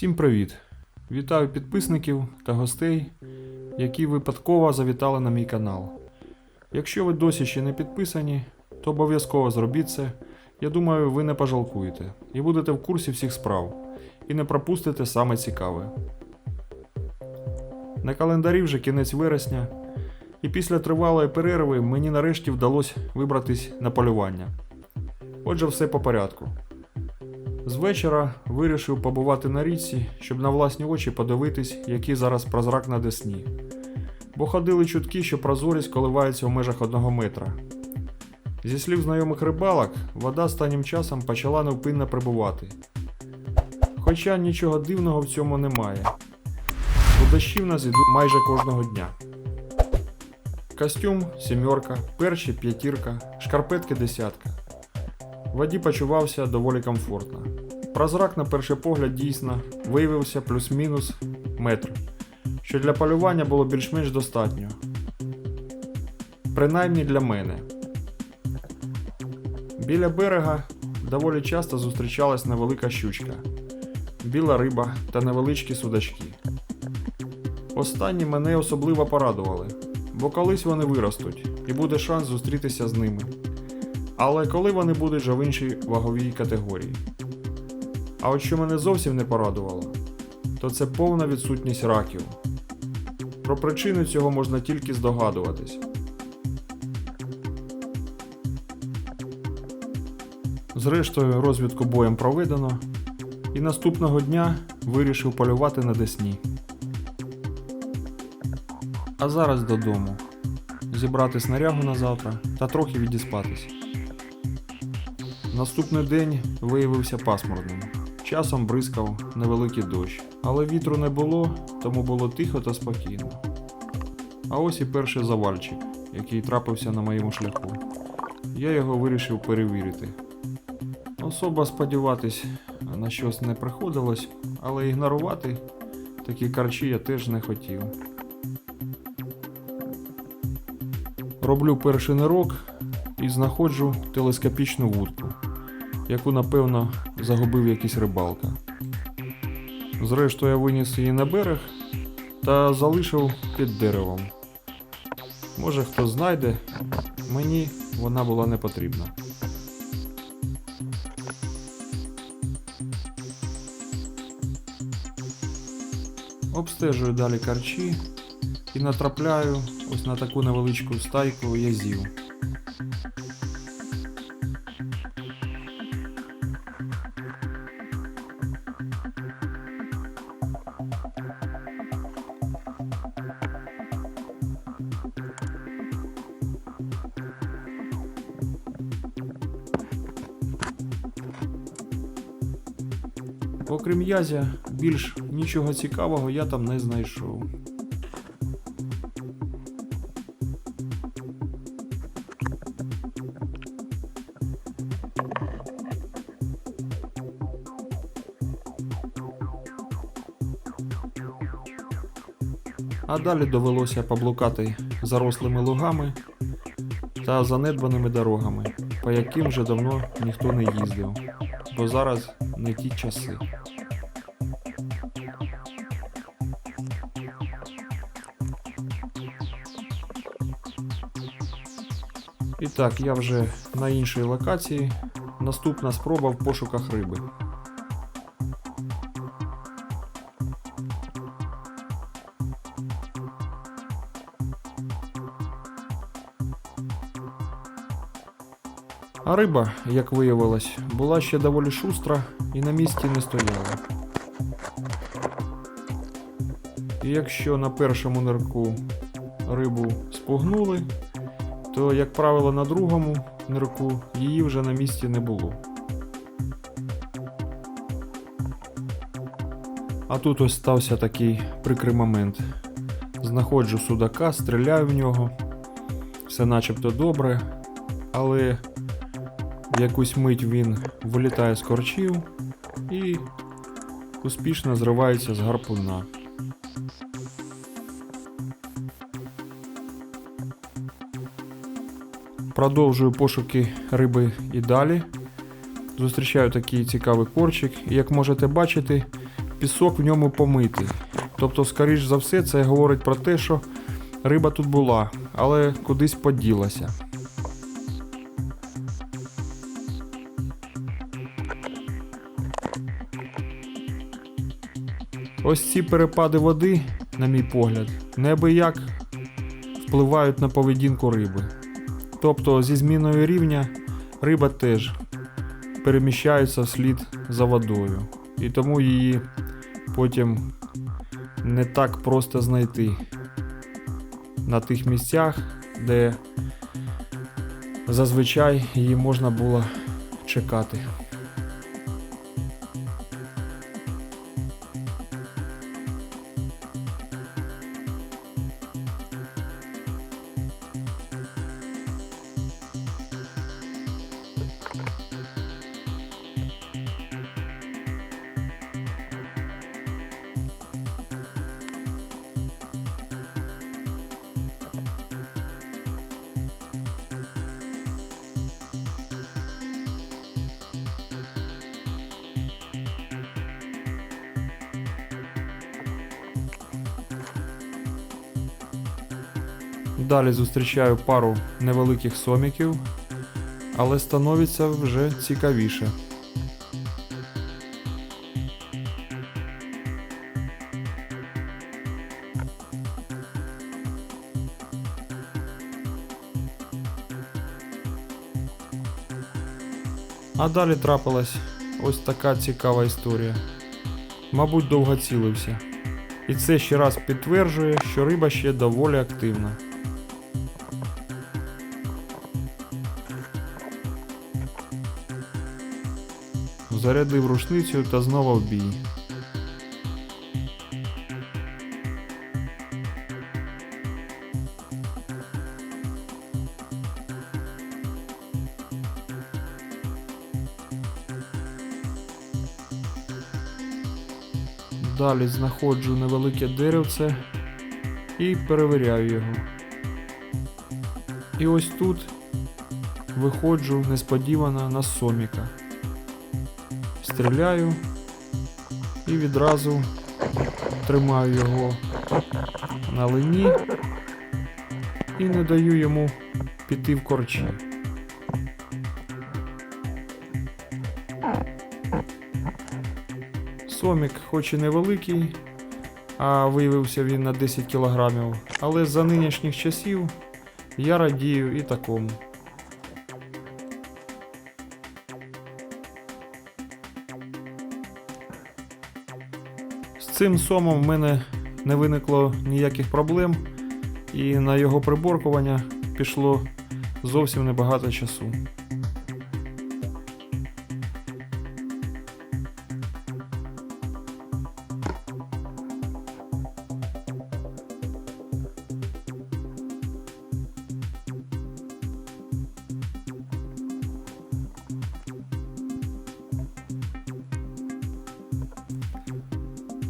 Всім привіт! Вітаю підписників та гостей, які випадково завітали на мій канал. Якщо ви досі ще не підписані, то обов'язково зробіть це. Я думаю, ви не пожалкуєте і будете в курсі всіх справ, і не пропустите саме цікаве. На календарі вже кінець вересня, і після тривалої перерви мені нарешті вдалося вибратись на полювання. Отже, все по порядку. З вечора вирішив побувати на річці, щоб на власні очі подивитись, який зараз прозрак на десні. Бо ходили чутки, що прозорість коливається в межах одного метра. Зі слів знайомих рибалок, вода останнім часом почала невпинно прибувати. Хоча нічого дивного в цьому немає. Бо дощі в нас ідуть майже кожного дня. Костюм сімерка, перші п'ятірка, шкарпетки десятка. В воді почувався доволі комфортно. Прозрак, на перший погляд, дійсно виявився плюс-мінус метр, що для полювання було більш-менш достатньо. Принаймні для мене. Біля берега доволі часто зустрічалась невелика щучка, біла риба та невеличкі судачки. Останні мене особливо порадували, бо колись вони виростуть і буде шанс зустрітися з ними. Але коли вони будуть вже в іншій ваговій категорії. А от що мене зовсім не порадувало, то це повна відсутність раків. Про причину цього можна тільки здогадуватись. Зрештою, розвідку боєм проведено, і наступного дня вирішив полювати на Десні. А зараз додому. Зібрати снарягу на завтра та трохи відіспатись. Наступний день виявився пасмурним. Часом бризкав невеликий дощ, але вітру не було, тому було тихо та спокійно. А ось і перший завальчик, який трапився на моєму шляху. Я його вирішив перевірити. Особо сподіватись на щось не приходилось, але ігнорувати такі карчі я теж не хотів. Роблю перший нирок і знаходжу телескопічну вудку, яку напевно загубив якийсь рибалка. Зрештою, я виніс її на берег та залишив під деревом. Може хто знайде, мені вона була не потрібна. Обстежую далі карчі і натрапляю ось на таку невеличку стайку язів. Окрім язя, більш нічого цікавого я там не знайшов. А далі довелося поблукати зарослими лугами та занедбаними дорогами, по яким вже давно ніхто не їздив, бо зараз не ті часи. І так, я вже на іншій локації. Наступна спроба в пошуках риби. А риба, як виявилось, була ще доволі шустра і на місці не стояла. І якщо на першому нирку рибу спугнули, то, як правило, на другому нирку її вже на місці не було. А тут ось стався такий прикрий момент. Знаходжу судака, стріляю в нього, все начебто добре, але якусь мить він вилітає з корчів і успішно зривається з гарпуна. Продовжую пошуки риби і далі. Зустрічаю такий цікавий корчик, і як можете бачити, пісок в ньому помитий. Тобто, скоріш за все, це говорить про те, що риба тут була, але кудись поділася. Ось ці перепади води, на мій погляд, неабияк впливають на поведінку риби. Тобто зі зміною рівня риба теж переміщається вслід за водою. І тому її потім не так просто знайти на тих місцях, де зазвичай її можна було чекати. Далі зустрічаю пару невеликих соміків, але становиться вже цікавіше. А далі трапилась ось така цікава історія. Мабуть, довго цілився. І це ще раз підтверджує, що риба ще доволі активна. Зарядив рушницю та знову в бій. Далі знаходжу невелике деревце і перевіряю його. І ось тут виходжу несподівано на соміка. Стріляю і відразу тримаю його на лині і не даю йому піти в корчі. Сомік, хоч і невеликий, а виявився він на 10 кілограмів, але за нинішніх часів я радію і такому. Цим сомом в мене не виникло ніяких проблем, і на його приборкування пішло зовсім небагато часу.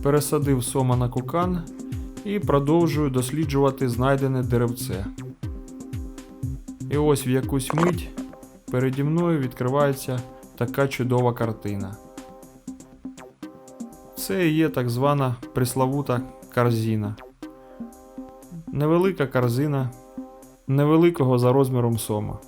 Пересадив сома на кукан і продовжую досліджувати знайдене деревце. І ось в якусь мить переді мною відкривається така чудова картина. Це і є так звана приславута корзина. Невелика корзина невеликого за розміром сома.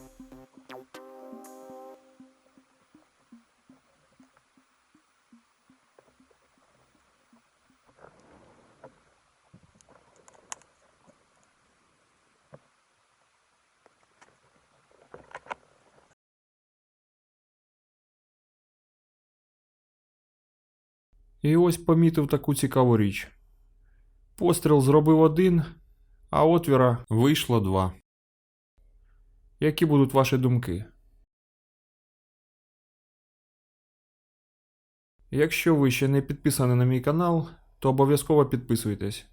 І ось помітив таку цікаву річ. Постріл зробив один, а отвіра вийшло два. Які будуть ваші думки? Якщо ви ще не підписані на мій канал, то обов'язково підписуйтесь.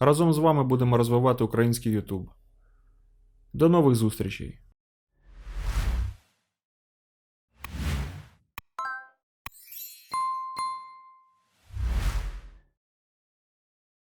Разом з вами будемо розвивати український YouTube. До нових зустрічей!